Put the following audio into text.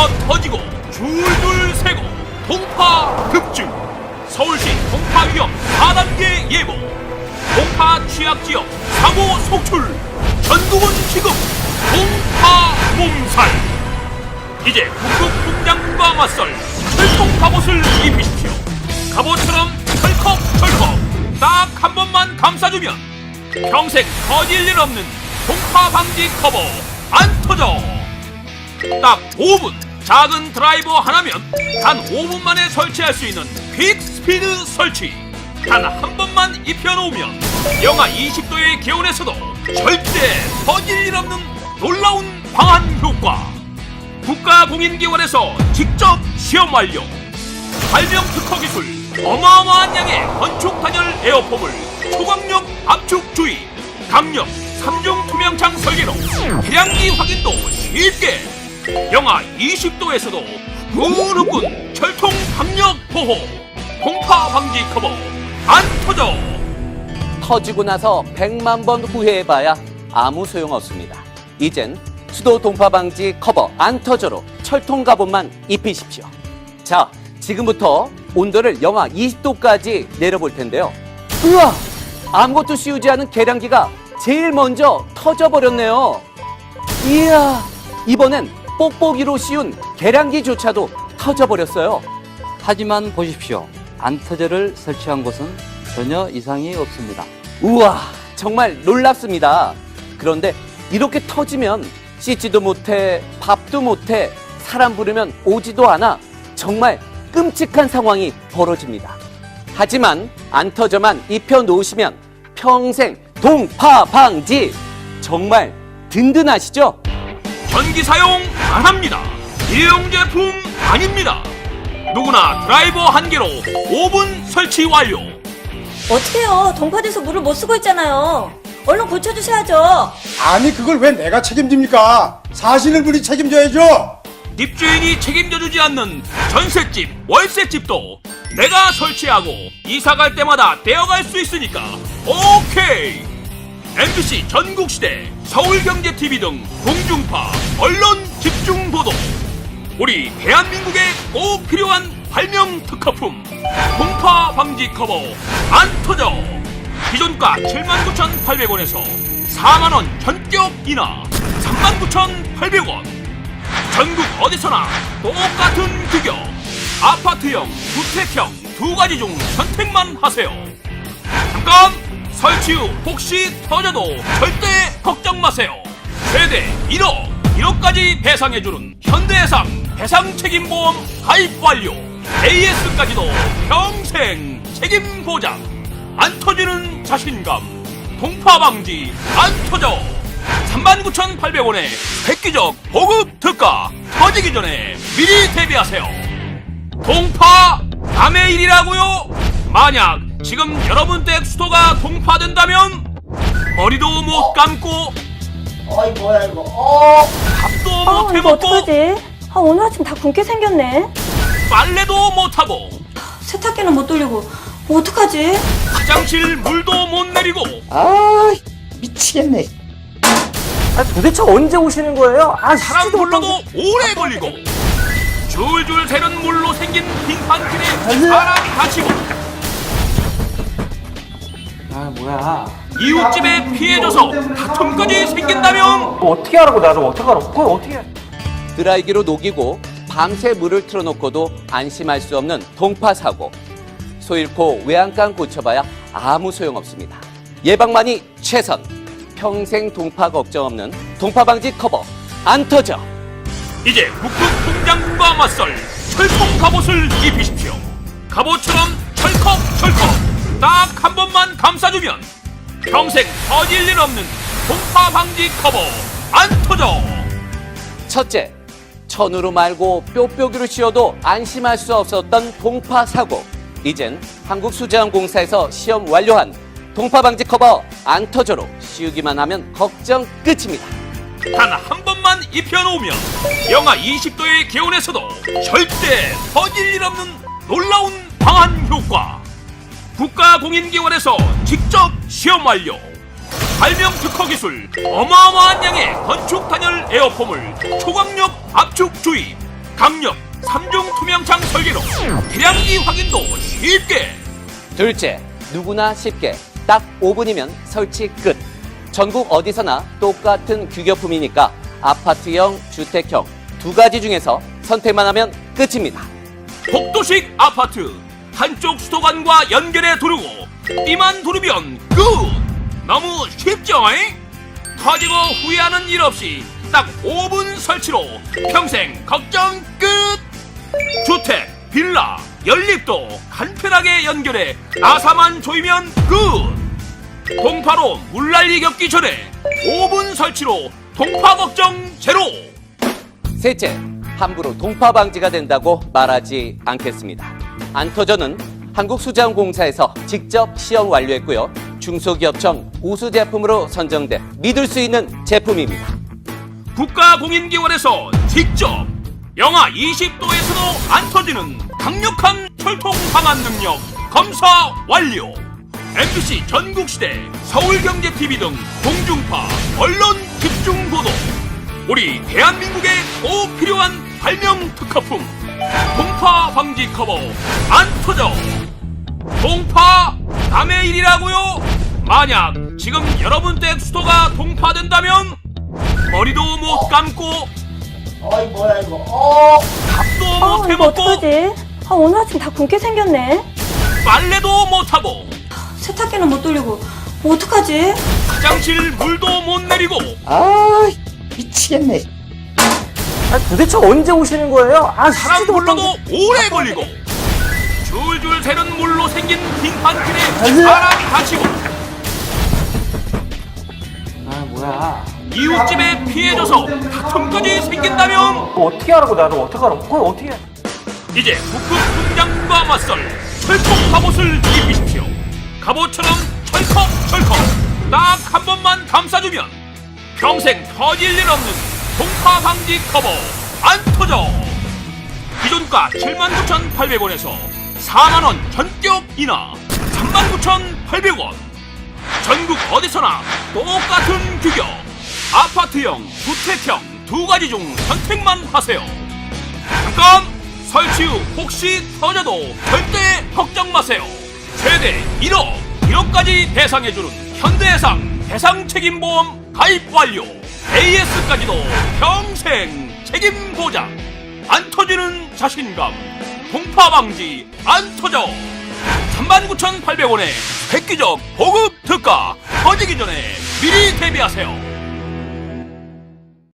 미쳐 터지고 줄줄 새고 동파 급증 서울시 동파 위험 4단계 예보 동파 취약 지역 사고 속출 전국은 지금 동파 몸살. 이제 북극 공장과 맞설 철통 갑옷을 입히십시오. 갑옷처럼 철컥 철컥 딱 한 번만 감싸주면 평생 터질 일 없는 동파 방지 커버 안 터져. 딱 5분 작은 드라이버 하나면 단 5분 만에 설치할 수 있는 퀵 스피드 설치. 단 한 번만 입혀놓으면 영하 20도의 기온에서도 절대 터질 일 없는 놀라운 방한 효과. 국가공인기관에서 직접 시험 완료. 발명 특허 기술 어마어마한 양의 건축 단열 에어폼을 초강력 압축 주의 강력 3중 투명창 설계로 태양기 확인도 쉽게 영하 20도에서도 후끈후끈 철통 강력 보호 공파 방지 커버 안 터져 터지고 나서 100만 번 후회해봐야 아무 소용없습니다. 이젠 수도 동파 방지 커버 안 터져로 철통 갑옷만 입히십시오. 자, 지금부터 온도를 영하 20도까지 내려볼 텐데요. 우와! 아무것도 씌우지 않은 계량기가 제일 먼저 터져버렸네요. 이야, 이번엔 뽁뽁이로 씌운 계량기조차도 터져버렸어요. 하지만 보십시오. 안터저를 설치한 곳은 전혀 이상이 없습니다. 우와, 정말 놀랍습니다. 그런데 이렇게 터지면 씻지도 못해, 밥도 못해, 사람 부르면 오지도 않아 정말 끔찍한 상황이 벌어집니다. 하지만 안 터져만 입혀 놓으시면 평생 동파 방지 정말 든든하시죠? 전기 사용 안 합니다. 일회용 제품 아닙니다. 누구나 드라이버 한 개로 5분 설치 완료. 어떡해요. 동파돼서 물을 못 쓰고 있잖아요. 얼른 고쳐주셔야죠. 아니 그걸 왜 내가 책임집니까? 사시는 분이 책임져야죠. 집주인이 책임져주지 않는 전셋집, 월셋집도 내가 설치하고 이사 갈 때마다 떼어갈 수 있으니까 오케이. MBC 전국시대, 서울경제TV 등 공중파, 언론 집중 보도. 우리 대한민국에 꼭 필요한 발명 특허품 공파 방지 커버 안 터져. 기존가 79,800원에서 4만원 전격 인하 39,800원. 전국 어디서나 똑같은 규격. 아파트형 주택형 두 가지 중 선택만 하세요. 잠깐 설치 후 혹시 터져도 절대 걱정 마세요. 최대 1억 1억까지 배상해주는 현대해상 배상 책임보험 가입 완료. AS까지도 평생 책임 보장. 안 터지는 자신감. 동파 방지 안 터져. 39,800원의 획기적 보급 특가 터지기 전에 미리 대비하세요. 동파 남의 일이라고요? 만약 지금 여러분 댁 수도가 동파된다면 머리도 못 감고 어이 뭐야 이거 어 밥도 아, 못 이거 해먹고 어떡하지? 아, 오늘 아침 다 굶게 생겼네. 빨래도 못하고 세탁기는 못 돌리고. 어떡하지? 화장실 물도 못 내리고 아 미치겠네 아, 도대체 언제 오시는 거예요? 아, 사람 씻지도 불러도 못하고. 오래 걸리고 줄줄 새는 물로 생긴 빙판길에 사람 다치고 아, 뭐야. 이웃집에 피해줘서 다툼까지 생긴다면 뭐 어떻게 하라고, 나좀 어떻게 하라고. 그걸 어떻게 해. 드라이기로 녹이고 밤새 물을 틀어놓고도 안심할 수 없는 동파 사고. 소 잃고 외양간 고쳐봐야 아무 소용없습니다. 예방만이 최선. 평생 동파 걱정 없는 동파 방지 커버. 안 터져. 이제 북극 공장과 맞설 철통 갑옷을 입히십시오 갑옷처럼 철컥 철컥 딱 한 번만 감싸주면 평생 터질 일 없는 동파 방지 커버 안 터져 첫째, 천으로 말고 뾱뾱이로 씌워도 안심할 수 없었던 동파 사고. 이젠 한국수자원공사에서 시험 완료한 동파 방지 커버 안 터져로 씌우기만 하면 걱정 끝입니다. 단 한 번만 입혀놓으면 영하 20도의 기온에서도 절대 터질 일 없는 놀라운 방한 효과 국가공인기관에서 직접 시험 완료 발명 특허 기술 어마어마한 양의 건축 단열 에어폼을 초강력 압축 주입 강력 3중 투명창 설계로 계량기 확인도 쉽게 둘째, 누구나 쉽게 딱 5분이면 설치 끝. 전국 어디서나 똑같은 규격품이니까 아파트형, 주택형 두 가지 중에서 선택만 하면 끝입니다. 복도식 아파트 한쪽 수도관과 연결해 두르고 띠만 두르면 끝 너무 쉽죠? 잉? 터지고 후회하는 일 없이 딱 5분 설치로 평생 걱정 끝 주택, 빌라, 연립도 간편하게 연결해 아사만 조이면 끝 동파로 물난리 겪기 전에 5분 설치로 동파 걱정 제로 셋째, 함부로 동파 방지가 된다고 말하지 않겠습니다. 안터저는 한국수자원공사에서 직접 시험 완료했고요. 중소기업청 우수 제품으로 선정돼 믿을 수 있는 제품입니다. 국가공인기관에서 직접 영하 20도에서도 안 터지는 강력한 철통 방안 능력 검사 완료. MBC 전국시대 서울경제TV 등 공중파 언론 집중 보도 우리 대한민국에 꼭 필요한 발명 특허품 동파 방지 커버 안 터져 동파 남의 일이라고요? 만약 지금 여러분 댁 수도가 동파된다면 머리도 못 감고 어이 뭐야 이거 어 밥도 아, 못 이거 해먹고 어떡하지? 아, 오늘 아침 다 굶게 생겼네. 빨래도 못하고 세탁기는 못 돌리고. 뭐 어떡하지? 화장실 물도 못 내리고 아 미치겠네 아, 도대체 언제 오시는 거예요? 아, 사람 쉬지도 불러도 못하고. 오래 걸리고 줄줄 새는 물로 생긴 빙판길에. 사람 다치고 아, 뭐야. 이웃집에 피해져서 다툼까지 생긴다면 뭐 어떻게 하라고, 나를 어떻게 하라고. 그걸 어떻게 해. 이제 북극 공장과 맞설 철통 갑옷을 입으십시오. 갑옷처럼 철컥 철컥 딱 한 번만 감싸주면 평생 터질 일 없는 동파 방지 커버 안 터져. 기존가 79,800원에서 4만원 전격 인하 39,800원. 전국 어디서나 똑같은 규격. 아파트형, 주택형 두 가지 중 선택만 하세요. 잠깐! 설치 후 혹시 터져도 절대 걱정 마세요. 최대 1억, 1억까지 배상해주는 현대해상 배상 책임보험 가입 완료. AS까지도 평생 책임 보장. 안 터지는 자신감. 동파 방지 안 터져. 39,800원에 획기적 보급 특가 터지기 전에 미리 대비하세요.